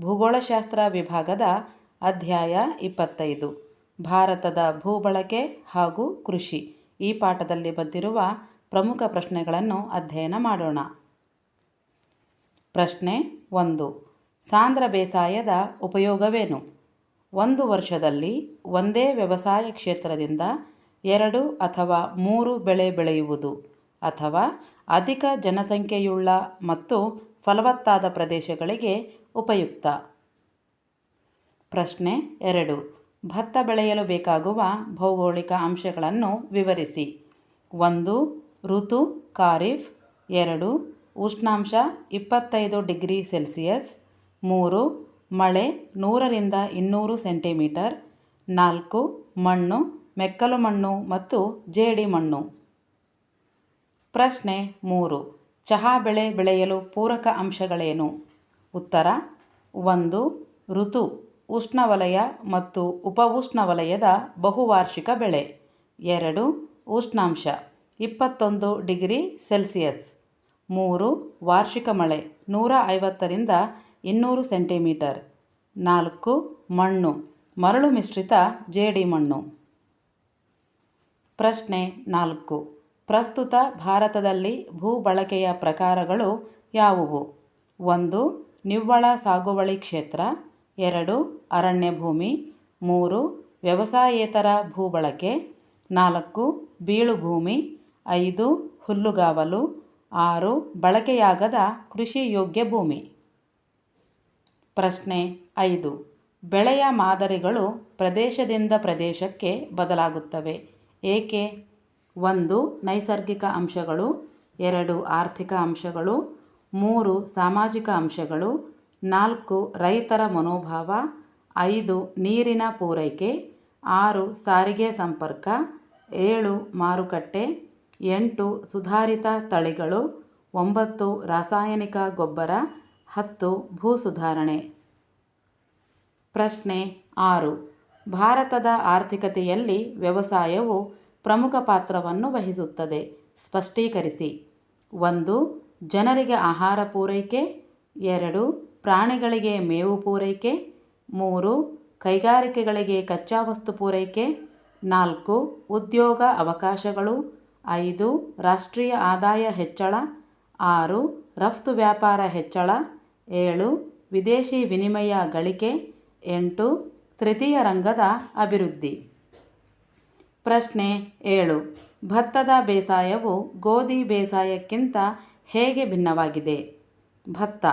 ಭೂಗೋಳಶಾಸ್ತ್ರ ವಿಭಾಗದ ಅಧ್ಯಾಯ ಇಪ್ಪತ್ತೈದು. ಭಾರತದ ಭೂಬಳಕೆ ಹಾಗೂ ಕೃಷಿ. ಈ ಪಾಠದಲ್ಲಿ ಬಂದಿರುವ ಪ್ರಮುಖ ಪ್ರಶ್ನೆಗಳನ್ನು ಅಧ್ಯಯನ ಮಾಡೋಣ. ಪ್ರಶ್ನೆ ಒಂದು. ಸಾಂದ್ರ ಬೇಸಾಯದ ಉಪಯೋಗವೇನು? ಒಂದು ವರ್ಷದಲ್ಲಿ ಒಂದೇ ವ್ಯವಸಾಯ ಕ್ಷೇತ್ರದಿಂದ ಎರಡು ಅಥವಾ ಮೂರು ಬೆಳೆ ಬೆಳೆಯುವುದು ಅಥವಾ ಅಧಿಕ ಜನಸಂಖ್ಯೆಯುಳ್ಳ ಮತ್ತು ಫಲವತ್ತಾದ ಪ್ರದೇಶಗಳಿಗೆ ಉಪಯುಕ್ತ. ಪ್ರಶ್ನೆ ಎರಡು. ಭತ್ತ ಬೆಳೆಯಲು ಬೇಕಾಗುವ ಭೌಗೋಳಿಕ ಅಂಶಗಳನ್ನು ವಿವರಿಸಿ. ಒಂದು, ಋತು, ಖಾರಿಫ್. ಎರಡು, ಉಷ್ಣಾಂಶ ಇಪ್ಪತ್ತೈದು ಡಿಗ್ರಿ ಸೆಲ್ಸಿಯಸ್. ಮೂರು, ಮಳೆ ನೂರರಿಂದ ಇನ್ನೂರು ಸೆಂಟಿಮೀಟರ್. ನಾಲ್ಕು, ಮಣ್ಣು, ಮೆಕ್ಕಲು ಮಣ್ಣು ಮತ್ತು ಜೇಡಿ ಮಣ್ಣು. ಪ್ರಶ್ನೆ ಮೂರು. ಚಹಾ ಬೆಳೆ ಬೆಳೆಯಲು ಪೂರಕ ಅಂಶಗಳೇನು? ಉತ್ತರ, ಒಂದು, ಋತು, ಉಷ್ಣವಲಯ ಮತ್ತು ಉಪ ಉಷ್ಣವಲಯದ ಬಹುವಾರ್ಷಿಕ ಬೆಳೆ. ಎರಡು, ಉಷ್ಣಾಂಶ, ಇಪ್ಪತ್ತೊಂದು ಡಿಗ್ರಿ ಸೆಲ್ಸಿಯಸ್. ಮೂರು, ವಾರ್ಷಿಕ ಮಳೆ, ನೂರ ಐವತ್ತರಿಂದ ಇನ್ನೂರು ಸೆಂಟಿಮೀಟರ್. ನಾಲ್ಕು, ಮಣ್ಣು, ಮರಳು ಮಿಶ್ರಿತ ಜೇಡಿ ಮಣ್ಣು. ಪ್ರಶ್ನೆ ನಾಲ್ಕು, ಪ್ರಸ್ತುತ ಭಾರತದಲ್ಲಿ ಭೂ ಬಳಕೆಯ ಪ್ರಕಾರಗಳು ಯಾವುವು? ಒಂದು ನಿವ್ವಳ ಸಾಗುವಳಿ ಕ್ಷೇತ್ರ, ಎರಡು, ಅರಣ್ಯ ಭೂಮಿ, ಮೂರು, ವ್ಯವಸಾಯೇತರ ಭೂಬಳಕೆ, ನಾಲ್ಕು, ಬೀಳು ಭೂಮಿ, ಐದು, ಹುಲ್ಲುಗಾವಲು, ಆರು, ಬಳಕೆಯಾಗದ ಕೃಷಿ ಯೋಗ್ಯ ಭೂಮಿ. ಪ್ರಶ್ನೆ ಐದು. ಬೆಳೆಯ ಮಾದರಿಗಳು ಪ್ರದೇಶದಿಂದ ಪ್ರದೇಶಕ್ಕೆ ಬದಲಾಗುತ್ತವೆ. ಏಕೆ? ಒಂದು, ನೈಸರ್ಗಿಕ ಅಂಶಗಳು, ಎರಡು, ಆರ್ಥಿಕ ಅಂಶಗಳು ಮೂರು ಸಾಮಾಜಿಕ ಅಂಶಗಳು, ನಾಲ್ಕು ರೈತರ ಮನೋಭಾವ, ಐದು ನೀರಿನ ಪೂರೈಕೆ, ಆರು ಸಾರಿಗೆ ಸಂಪರ್ಕ, ಏಳು ಮಾರುಕಟ್ಟೆ, ಎಂಟು ಸುಧಾರಿತ ತಳಿಗಳು, ಒಂಬತ್ತು ರಾಸಾಯನಿಕ ಗೊಬ್ಬರ, ಹತ್ತು ಭೂ ಸುಧಾರಣೆ. ಪ್ರಶ್ನೆ ಆರು. ಭಾರತದ ಆರ್ಥಿಕತೆಯಲ್ಲಿ ವ್ಯವಸಾಯವು ಪ್ರಮುಖ ಪಾತ್ರವನ್ನು ವಹಿಸುತ್ತದೆ. ಸ್ಪಷ್ಟೀಕರಿಸಿ. ಒಂದು ಜನರಿಗೆ ಆಹಾರ ಪೂರೈಕೆ, ಎರಡು, ಪ್ರಾಣಿಗಳಿಗೆ ಮೇವು ಪೂರೈಕೆ, ಮೂರು, ಕೈಗಾರಿಕೆಗಳಿಗೆ ಕಚ್ಚಾ ವಸ್ತು ಪೂರೈಕೆ, ನಾಲ್ಕು, ಉದ್ಯೋಗ ಅವಕಾಶಗಳು, ಐದು, ರಾಷ್ಟ್ರೀಯ ಆದಾಯ ಹೆಚ್ಚಳ, ಆರು, ರಫ್ತು ವ್ಯಾಪಾರ ಹೆಚ್ಚಳ, ಏಳು, ವಿದೇಶಿ ವಿನಿಮಯ ಗಳಿಕೆ, ಎಂಟು, ತೃತೀಯ ರಂಗದ ಅಭಿವೃದ್ಧಿ. ಪ್ರಶ್ನೆ ಏಳು, ಭತ್ತದ ಬೇಸಾಯವು ಗೋಧಿ ಬೇಸಾಯಕ್ಕಿಂತ ಹೇಗೆ ಭಿನ್ನವಾಗಿದೆ? ಭತ್ತ,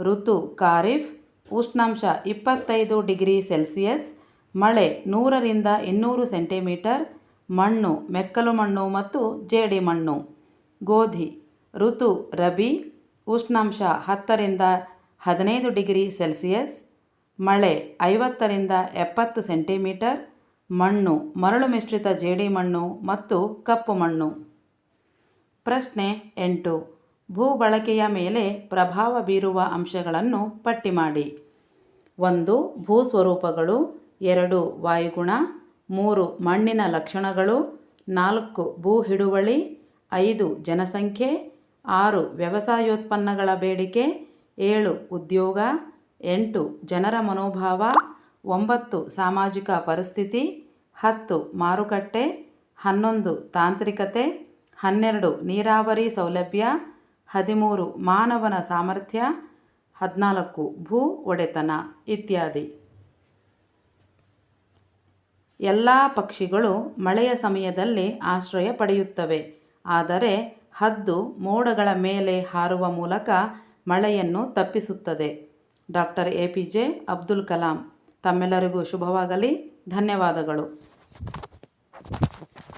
ಋತು, ಖಾರಿಫ್, ಉಷ್ಣಾಂಶ ಇಪ್ಪತ್ತೈದು ಡಿಗ್ರಿ ಸೆಲ್ಸಿಯಸ್, ಮಳೆ ನೂರರಿಂದ ಇನ್ನೂರು ಸೆಂಟಿಮೀಟರ್, ಮಣ್ಣು ಮೆಕ್ಕಲು ಮಣ್ಣು ಮತ್ತು ಜೇಡಿ ಮಣ್ಣು. ಗೋಧಿ, ಋತು, ರಬಿ, ಉಷ್ಣಾಂಶ ಹತ್ತರಿಂದ ಹದಿನೈದು ಡಿಗ್ರಿ ಸೆಲ್ಸಿಯಸ್, ಮಳೆ ಐವತ್ತರಿಂದ ಎಪ್ಪತ್ತು ಸೆಂಟಿಮೀಟರ್, ಮಣ್ಣು ಮರಳು ಮಿಶ್ರಿತ ಜೇಡಿ ಮಣ್ಣು ಮತ್ತು ಕಪ್ಪು ಮಣ್ಣು. ಪ್ರಶ್ನೆ ಎಂಟು. ಭೂ ಬಳಕೆಯ ಮೇಲೆ ಪ್ರಭಾವ ಬೀರುವ ಅಂಶಗಳನ್ನು ಪಟ್ಟಿ ಮಾಡಿ. ಒಂದು ಭೂ ಸ್ವರೂಪಗಳು ಎರಡು, ವಾಯುಗುಣ. ಮೂರು, ಮಣ್ಣಿನ ಲಕ್ಷಣಗಳು. ನಾಲ್ಕು ಭೂ ಹಿಡುವಳಿ ಐದು, ಜನಸಂಖ್ಯೆ. ಆರು, ವ್ಯವಸಾಯೋತ್ಪನ್ನಗಳ ಬೇಡಿಕೆ. ಏಳು, ಉದ್ಯೋಗ. ಎಂಟು, ಜನರ ಮನೋಭಾವ. ಒಂಬತ್ತು, ಸಾಮಾಜಿಕ ಪರಿಸ್ಥಿತಿ. ಹತ್ತು, ಮಾರುಕಟ್ಟೆ. ಹನ್ನೊಂದು, ತಾಂತ್ರಿಕತೆ. ಹನ್ನೆರಡು, ನೀರಾವರಿ ಸೌಲಭ್ಯ. ಹದಿಮೂರು, ಮಾನವನ ಸಾಮರ್ಥ್ಯ ಹದಿನಾಲ್ಕು, ಭೂ ಒಡೆತನ ಇತ್ಯಾದಿ. ಎಲ್ಲ ಪಕ್ಷಿಗಳು ಮಳೆಯ ಸಮಯದಲ್ಲಿ ಆಶ್ರಯ ಪಡೆಯುತ್ತವೆ. ಆದರೆ ಹದ್ದು ಮೋಡಗಳ ಮೇಲೆ ಹಾರುವ ಮೂಲಕ ಮಳೆಯನ್ನು ತಪ್ಪಿಸುತ್ತದೆ. Doctor A P J Abdul Kalam, ತಮ್ಮೆಲ್ಲರಿಗೂ ಶುಭವಾಗಲಿ. ಧನ್ಯವಾದಗಳು.